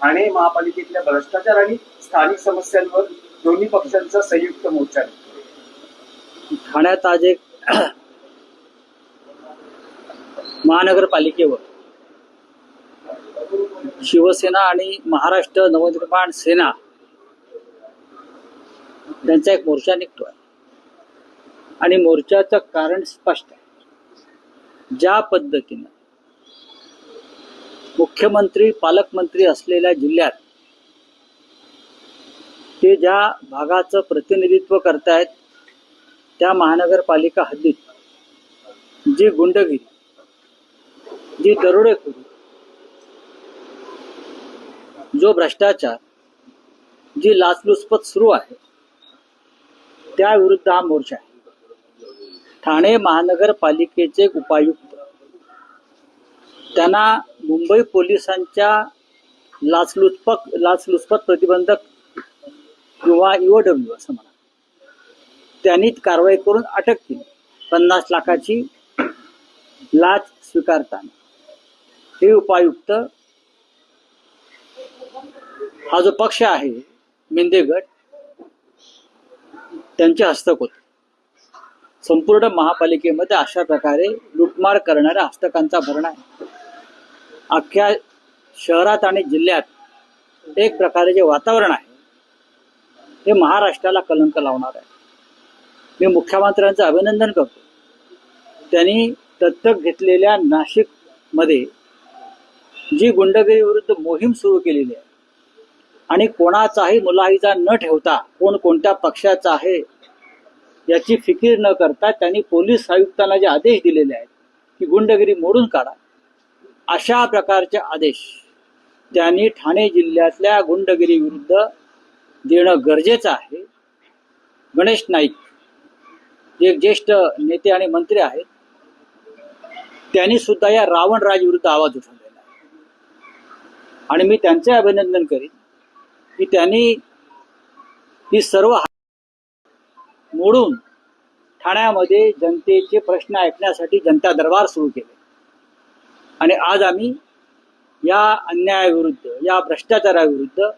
ठाणे महापालिकेतल्या भ्रष्टाचार आणि स्थानिक समस्यांवर दोन्ही पक्षांचा संयुक्त मोर्चा. ठाण्यात आज एक महानगरपालिकेवर शिवसेना आणि महाराष्ट्र नवनिर्माण सेना त्यांचा एक मोर्चा निघतोय. आणि मोर्चाचं कारण स्पष्ट आहे. ज्या पद्धतीनं मुख्यमंत्री पालकमंत्री असलेल्या जिल्ह्यात ते ज्या भागाचं प्रतिनिधित्व करतायत त्या महानगरपालिका हद्दीत जी गुंडगिरी जी दरोडेखोरी जो भ्रष्टाचार जी लाचलुचपत सुरू आहे त्याविरुद्ध हा मोर्चा आहे. ठाणे महानगरपालिकेचे उपायुक्त त्यांना मुंबई पोलिसांच्या लाचलुचपक लाचलुचपत प्रतिबंधक किंवा ईओडब्ल्यू असं म्हणा. त्यांनी कारवाई करून अटक केली. पन्नास लाखाची लाच स्वीकारताना. हे उपायुक्त हा जो पक्ष आहे मिंदेगड त्यांचे हस्तक होते. संपूर्ण महापालिकेमध्ये अशा प्रकारे लुटमार करणाऱ्या हस्तकांचा भरणा आहे. अख्ख्या शहरात आणि जिल्ह्यात एक प्रकारे जे वातावरण आहे हे महाराष्ट्राला कलंक लावणार आहे. मी मुख्यमंत्र्यांचं अभिनंदन करतो. त्यांनी दत्तक घेतलेल्या नाशिकमध्ये जी गुंडगिरीविरुद्ध मोहीम सुरू केलेली आहे आणि कोणाचाही मुलाहिजा न ठेवता कोण कोणत्या पक्षाचा आहे याची फिकीर न करता त्यांनी पोलीस आयुक्तांना जे आदेश दिलेले आहेत की गुंडगिरी मोडून काढा अशा प्रकारचे आदेश त्यांनी ठाणे जिल्ह्यातल्या गुंडगिरी विरुद्ध देणं गरजेचं आहे. गणेश नाईक जे ज्येष्ठ नेते आणि मंत्री आहेत त्यांनी सुद्धा या रावणराज विरुद्ध आवाज उठवलेला आहे. आणि मी त्यांचे अभिनंदन करीन की त्यांनी ही सर्व मोडून ठाण्यामध्ये जनतेचे प्रश्न ऐकण्यासाठी जनता दरबार सुरू केले. आणि आज आम्ही या अन्यायाविरुद्ध या भ्रष्टाचाराविरुद्ध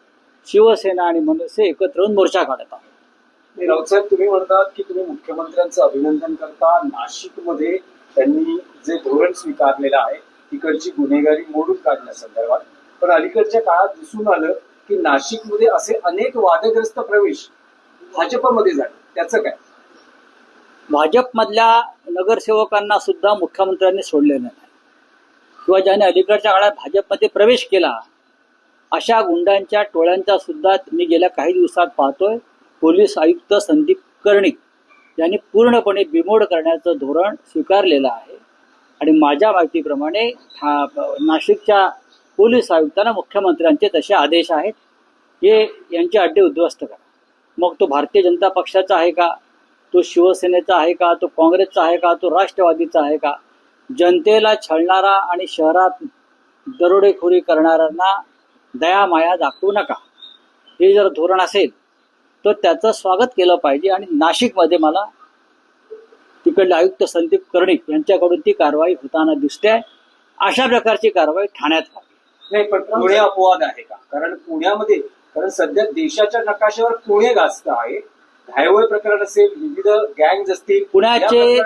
शिवसेना आणि मनसे एकत्र येऊन मोर्चा काढत आहोत. राऊत साहेब तुम्ही म्हणतात की तुम्ही मुख्यमंत्र्यांचं अभिनंदन करता. नाशिकमध्ये त्यांनी जे धोरण स्वीकारलेलं आहे तिकडची गुन्हेगारी मोडून काढण्यासंदर्भात. पण अलीकडच्या काळात दिसून आलं की नाशिकमध्ये असे अनेक वादग्रस्त प्रवेश भाजपमध्ये झाले. त्याचं काय? भाजपमधल्या नगरसेवकांना सुद्धा मुख्यमंत्र्यांनी सोडलेलं नाही. किंवा ज्याने अलीकडच्या काळात भाजपमध्ये प्रवेश केला अशा गुंडांच्या टोळ्यांचा सुद्धा मी गेल्या काही दिवसात पाहतोय. पोलीस आयुक्त संदीप कर्णिक यांनी पूर्णपणे बिमोड करण्याचं धोरण स्वीकारलेलं आहे. आणि माझ्या माहितीप्रमाणे हा नाशिकच्या पोलीस आयुक्तांना मुख्यमंत्र्यांचे तसे आदेश आहेत. हे यांचे अड्डे उद्ध्वस्त करा. मग तो भारतीय जनता पक्षाचा आहे का? तो शिवसेनेचा आहे का? तो काँग्रेसचा आहे का? तो राष्ट्रवादीचा आहे का? जनतेला छळणारा आणि शहरात दरोडेखोरी करणाऱ्यांना दया माया दाखवू नका. हे जर धोरण असेल तर त्याचं स्वागत केलं पाहिजे आणि नाशिकमध्ये मला तिकडले आयुक्त संदीप कर्णिक यांच्याकडून ती कारवाई होताना दिसते. अशा प्रकारची कारवाई ठाण्यात व्हावी नाही पण पुणे अपवाद आहे का? कारण पुण्यामध्ये कारण सध्या देशाच्या नकाशावर पुणे गाजत आहे. घायवळ प्रकरण असेल विविध गँग असतील पुण्याचे-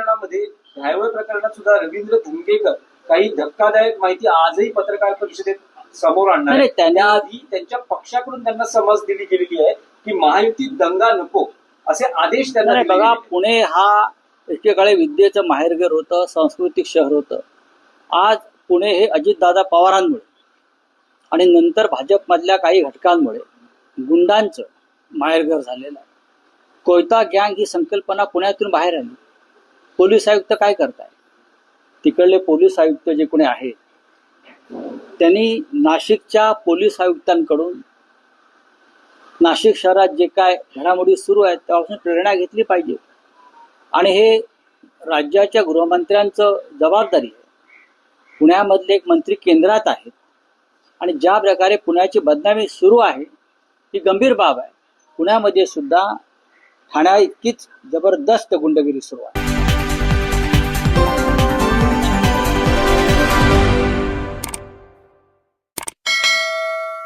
घायवळ प्रकरणात सुद्धा रवींद्र धुंगेकर काही धक्कादायक माहिती आजही पत्रकार परिषदेत समोर आणणार. त्यांनी- त्याआधी त्यांच्या पक्षाकडून त्यांना समज दिली गेलेली आहे की महायुतीत दंगा नको असे आदेश त्यांना बघा. पुणे हा एकेकाळी विद्येचं माहेरघर होतं सांस्कृतिक शहर होतं आज पुणे हे अजितदादा पवारांमुळे आणि नंतर भाजपमधल्या काही घटकांमुळे गुंडांचं माहेरघर झालेलं आहे कोयता गँग ही संकल्पना पुण्यातून बाहेर आली पोलीस आयुक्त काय करताय? तिकडले पोलीस आयुक्त जे कोणी आहेत त्यांनी नाशिकच्या पोलीस आयुक्तांकडून नाशिक शहरात जे काय घडामोडी सुरू आहेत त्यापासून प्रेरणा घेतली पाहिजे. आणि हे राज्याच्या गृहमंत्र्यांचं जबाबदारी आहे. पुण्यामधले एक मंत्री केंद्रात आहेत. आणि ज्या प्रकारे पुण्याची बदनामी सुरू आहे ही गंभीर बाब आहे. पुण्यामध्ये सुद्धा ठाण्या इतकीच जबरदस्त गुंडगिरी सुरू आहे.